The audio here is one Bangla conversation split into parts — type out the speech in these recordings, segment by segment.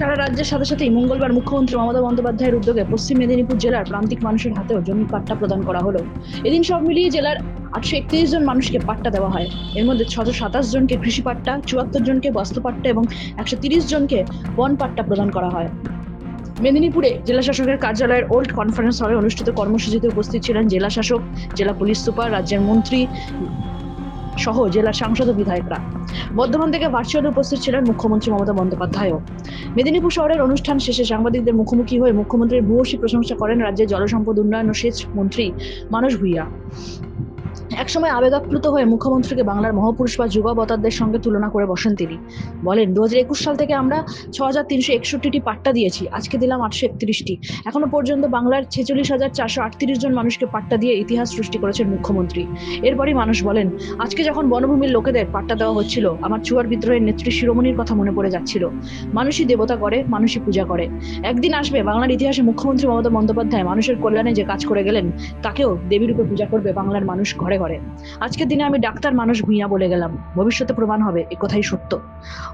সারা রাজ্যের সাথে সাথেই মঙ্গলবার মুখ্যমন্ত্রী মমতা বন্দ্যোপাধ্যায়ের উদ্যোগে পশ্চিম মেদিনীপুর জেলার প্রান্তিক মানুষের হাতেও জমি পাট্টা প্রদান করা হলো। এদিন সব মিলিয়ে জেলার আটশো একত্রিশ জন মানুষকে পাট্টা দেওয়া হয়। এর মধ্যে ছশো সাতাশ জনকে কৃষি পাট্টা, চুয়াত্তর জনকে বাস্তু পাট্টা এবং একশো তিরিশ জনকে বন পাট্টা প্রদান করা হয়। মেদিনীপুরে জেলা শাসকের কার্যালয়ের ওল্ড কনফারেন্স হলে অনুষ্ঠিত কর্মসূচিতে উপস্থিত ছিলেন জেলা শাসক, জেলা পুলিশ সুপার, রাজ্যের মন্ত্রী সহ জেলার সাংসদ ও বিধায়করা। বর্ধমান থেকে ভার্চুয়ালি উপস্থিত ছিলেন মুখ্যমন্ত্রী মমতা বন্দ্যোপাধ্যায়ও। মেদিনীপুর শহরের অনুষ্ঠান শেষে সাংবাদিকদের মুখোমুখি হয়ে মুখ্যমন্ত্রীর ভূয়সী প্রশংসা করেন রাজ্যের জলসম্পদ উন্নয়ন ও সেচ মন্ত্রী মানস ভূঁইয়া। একসময় আবেগাপ্লুত হয়ে মুখ্যমন্ত্রীকে বাংলার মহাপুরুষ বা যুগাবতারদের সঙ্গে তুলনা করে বসেন তিনি। বলেন দু হাজার একুশ সাল থেকে আমরা ছ হাজার তিনশো একষট্টিটি পাট্টা দিয়েছি, আজকে দিলাম আটশো একত্রিশটি। এখনও পর্যন্ত বাংলার ছেচল্লিশ হাজার চারশো আটত্রিশ জন মানুষকে পাট্টা দিয়ে ইতিহাস সৃষ্টি করেছেন মুখ্যমন্ত্রী। এরপরই মানুষ বলেন, আজকে যখন বনভূমির লোকেদের পাট্টা দেওয়া হচ্ছিল, আমার চুয়ার বিদ্রোহের নেত্রী শিরোমণির কথা মনে পড়ে যাচ্ছিল। মানুষই দেবতা করে, মানুষই পূজা করে। একদিন আসবে বাংলার ইতিহাসে মুখ্যমন্ত্রী মমতা বন্দ্যোপাধ্যায় মানুষের কল্যাণে যে কাজ করে গেলেন, তাকেও দেবীরূপে পূজা করবে বাংলার মানুষ ঘরে ঘরে। আজকের দিনে আমি ডাক্তার মানুষ ভূঁইয়া বলে গেলাম। ভবিষ্যতে প্রমাণ হবে, এ কথাই সত্য।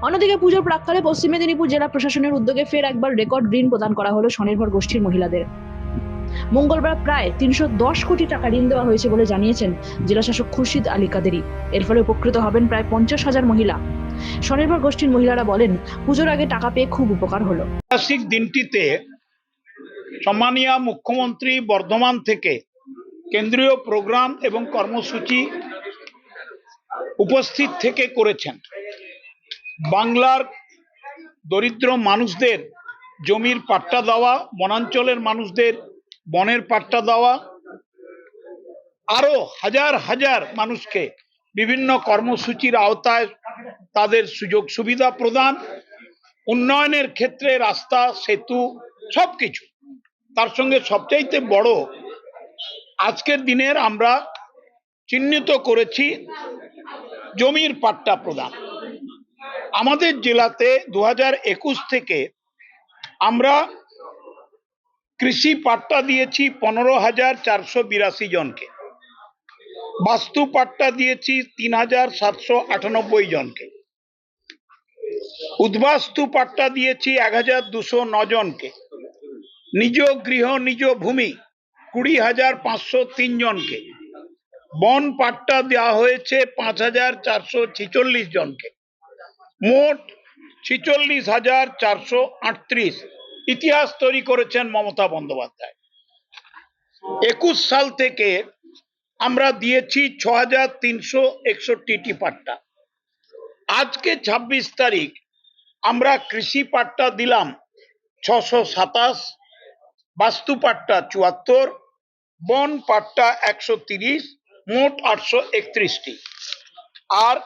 অন্যদিকে পুজোর প্রাককালে পশ্চিম মেদিনীপুর জেলা প্রশাসনের উদ্যোগে ফের একবার রেকর্ড ঋণ প্রদান করা হলো স্বনির্ভর গোষ্ঠীর মহিলাদের। মঙ্গলবার প্রায় তিনশো দশ কোটি টাকা ঋণ দেওয়া হয়েছে বলে জানিয়েছেন জেলাশাসক খুরশিদ আলী কাদেরি। এর ফলে উপকৃত হবেন প্রায় পঞ্চাশ হাজার মহিলা। স্বনির্ভর গোষ্ঠীর মহিলারা বলেন, পুজোর আগে টাকা পেয়ে খুব উপকার হলো। দিনটিতে সম্মানীয় মুখ্যমন্ত্রী বর্ধমান থেকে কেন্দ্রীয় প্রোগ্রাম এবং কর্মসূচি উপস্থিত থেকে করেছেন। বাংলার দরিদ্র মানুষদের জমির পাট্টা দেওয়া, বনাঞ্চলের মানুষদের বনের পাট্টা দেওয়া, আরও হাজার হাজার মানুষকে বিভিন্ন কর্মসূচির আওতায় তাদের সুযোগ সুবিধা প্রদান, উন্নয়নের ক্ষেত্রে রাস্তা, সেতু, সবকিছু। তার সঙ্গে সবচাইতে বড় আজকের দিনের আমরা চিহ্নিত করেছি জমির পাট্টা প্রদান। আমাদের জেলাতে দু থেকে আমরা কৃষি পাট্টা দিয়েছি পনেরো হাজার চারশো বিরাশি জনকে। বাস্তু পাট্টা দিয়েছি তিন হাজার সাতশো আটানব্বই জনকে। উদ্বাস্তু পাট্টা দিয়েছি এক হাজার দুশো জনকে। নিজ গৃহ, নিজ ভূমি কুড়ি হাজার পাঁচশো তিন জনকে। বন পাট্টা দেওয়া হয়েছে পাঁচ হাজার চারশো ছিচল্লিশ জনকে। মোট ছিচল্লিশ হাজার চারশো আটত্রিশ। ইতিহাস তৈরি করেছেন মমতা বন্দ্যোপাধ্যায়। একুশ সাল থেকে আমরা দিয়েছি ছ হাজার তিনশো একষট্টিটি পাট্টা। আজকে ছাব্বিশ তারিখ আমরা কৃষি পাট্টা দিলাম ছশো সাতাশ, বাস্তু পাট্টা চুয়াত্তর বন পাট্টা একশো তিরিশ, মোট আটশো একত্রিশটি। আর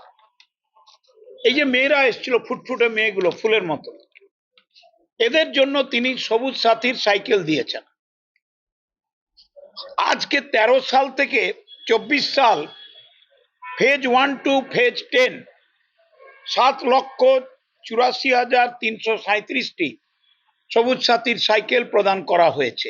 এই যে মেয়েরা এসেছিল, ফুটফুটে মেয়েগুলো, ফুলের মতো। এদের জন্য তিনি সবুজ সাথীর সাইকেল দিয়েছেন। আজকে তেরো সাল থেকে চব্বিশ সাল, phase one two, phase ten, সাত লক্ষ চুরাশি হাজার তিনশো সাঁত্রিশটি সবুজ সাথীর সাইকেল প্রদান করা হয়েছে।